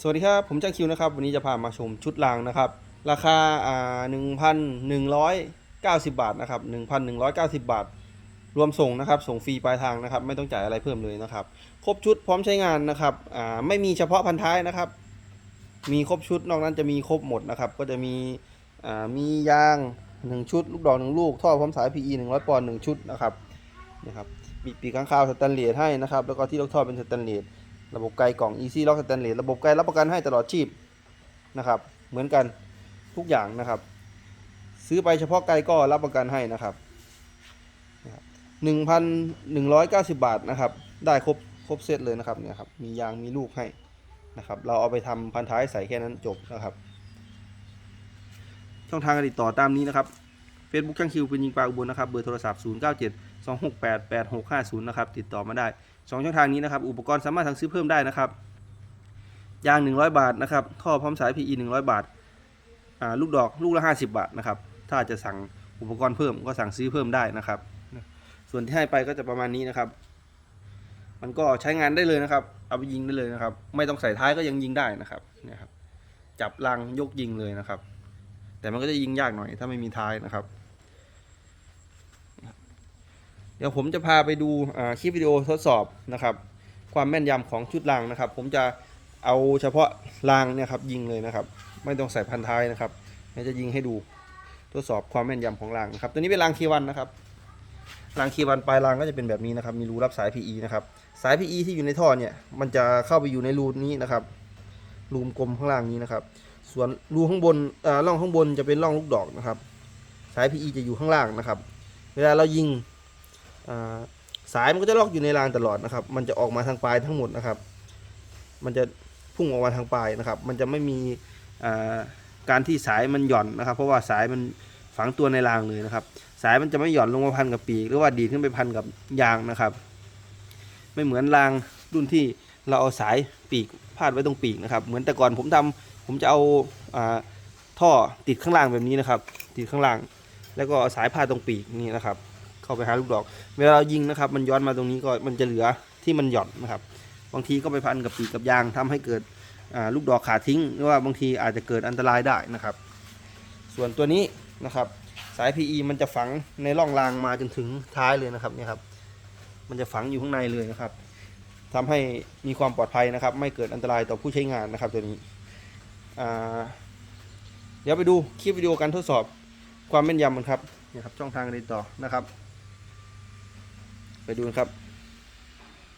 สวัสดีครับ ผมจ้างคิวนะครับ วันนี้จะพามาชมชุดรางนะครับ ราคาอ่า1,190บาทนะครับ1,190บาท รวมส่งนะครับ ส่งฟรีปลายทางนะครับ ไม่ต้องจ่ายอะไรเพิ่มเลยนะครับ ครบชุดพร้อมใช้งานนะครับอ่าไม่มีเฉพาะพันท้ายนะครับ มีครบชุดนอกนั้นจะมีครบหมดนะครับ ก็จะมีอ่ามียางหนึ่งชุด ลูกดอกหนึ่งลูก ท่อพร้อมสาย PE 100ปอนด์หนึ่งชุดนะครับนะครับมีปีกข้างคาวสแตนเลสให้นะครับ แล้วก็ที่ล็อกท่อเป็นสแตนเลส ระบบไกลกล่อง Easy Lock Stainless ระบบไกลรับประกันให้ตลอดชีพนะครับ เหมือนกันทุกอย่างนะครับ ซื้อไปเฉพาะไกลก็รับประกันให้นะครับหนึ่งพันหนึ่งร้อยเก้าสิบบาทนะครับ ได้ครบครบเซตเลยนะครับเนี่ยครับ มียางมีลูกให้นะครับ เราเอาไปทำพันท้ายใส่แค่นั้นจบนะครับ ช่องทางการติดต่อตามนี้นะครับ Facebook ช่างคิวเป็นยิงปลาอุบลนะครับ เบอร์โทรศัพท์ 0 9 7 2 6 8 8 6 5 0 นะครับ ติดต่อมาได้ สองช่องทางนี้นะครับ อุปกรณ์สามารถสั่งซื้อเพิ่มได้นะครับ ยาง 100 บาทนะครับ ท่อพร้อมสาย PE 100 บาทอ่าลูกดอกลูกละ 50 บาทนะครับ ถ้าจะสั่งอุปกรณ์เพิ่มก็สั่งซื้อเพิ่มได้นะครับ ส่วนที่ให้ไปก็จะประมาณนี้นะครับ มันก็ใช้งานได้เลยนะครับ เอาไปยิงได้เลยนะครับ ไม่ต้องใส่ท้ายก็ยังยิงได้นะครับนี่ครับ จับลังยกยิงเลยนะครับ แต่มันก็จะยิงยากหน่อยถ้าไม่มีท้ายนะครับ เดี๋ยวผมจะพาไปดูคลิปวิดีโอทดสอบนะครับ ความแม่นยำของชุดรางนะครับ ผมจะเอาเฉพาะรางเนี่ยครับยิงเลยนะครับ ไม่ต้องใส่พันท้ายนะครับเดี๋ยวจะยิงให้ดูทดสอบความแม่นยำของรางนะครับ ตัวนี้เป็นรางเควันนะครับรางเควันปลายรางก็จะเป็นแบบนี้นะครับ มีรูรับสาย PE นะครับ สาย PE ที่อยู่ในท่อเนี่ย มันจะเข้าไปอยู่ในรูนี้นะครับ รูกลมข้างล่างนี้นะครับ ส่วนรูข้างบนอ่าร่องข้างบนจะเป็นร่องลูกดอกนะครับ สาย PE จะอยู่ข้างล่างนะครับ เวลาเรายิง สายมันก็จะล็อกอยู่ในรางตลอดนะครับ มันจะออกมาทางปลายทั้งหมดนะครับ มันจะพุ่งออกมาทางปลายนะครับ มันจะไม่มีการที่สายมันหย่อนนะครับ เพราะว่าสายมันฝังตัวในรางเลยนะครับ สายมันจะไม่หย่อนลงมาพันกับปีกหรือว่าดีดขึ้นไปพันกับยางนะครับ ไม่เหมือนรางรุ่นที่เราเอาสายปีกพาดไว้ตรงปีกนะครับ เหมือนแต่ก่อนผมทำผมจะเอาอาท่อติดข้างล่างแบบนี้นะครับ ติดข้างล่าง แล้วก็เอาสายพาดตรงปีกนี่นะครับ เข้าไปหาลูกดอก เวลาเรายิงนะครับ มันย้อนมาตรงนี้ก็มันจะเหลือที่มันหย่อนนะครับ บางทีก็ไปพันกับปีกกับยางทำให้เกิดลูกดอกขาดทิ้ง หรือว่าบางทีอาจจะเกิดอันตรายได้นะครับ ส่วนตัวนี้นะครับ สาย PE มันจะฝังในร่องรางมาจนถึงท้ายเลยนะครับเนี่ยครับ มันจะฝังอยู่ข้างในเลยนะครับทำให้มีความปลอดภัยนะครับ ไม่เกิดอันตรายต่อผู้ใช้งานนะครับตัวนี้เดี๋ยวไปดูคลิปวิดีโอการทดสอบความแม่นยำกันครับนี่ครับช่องทางการติดต่อนะครับ ไปดูครับ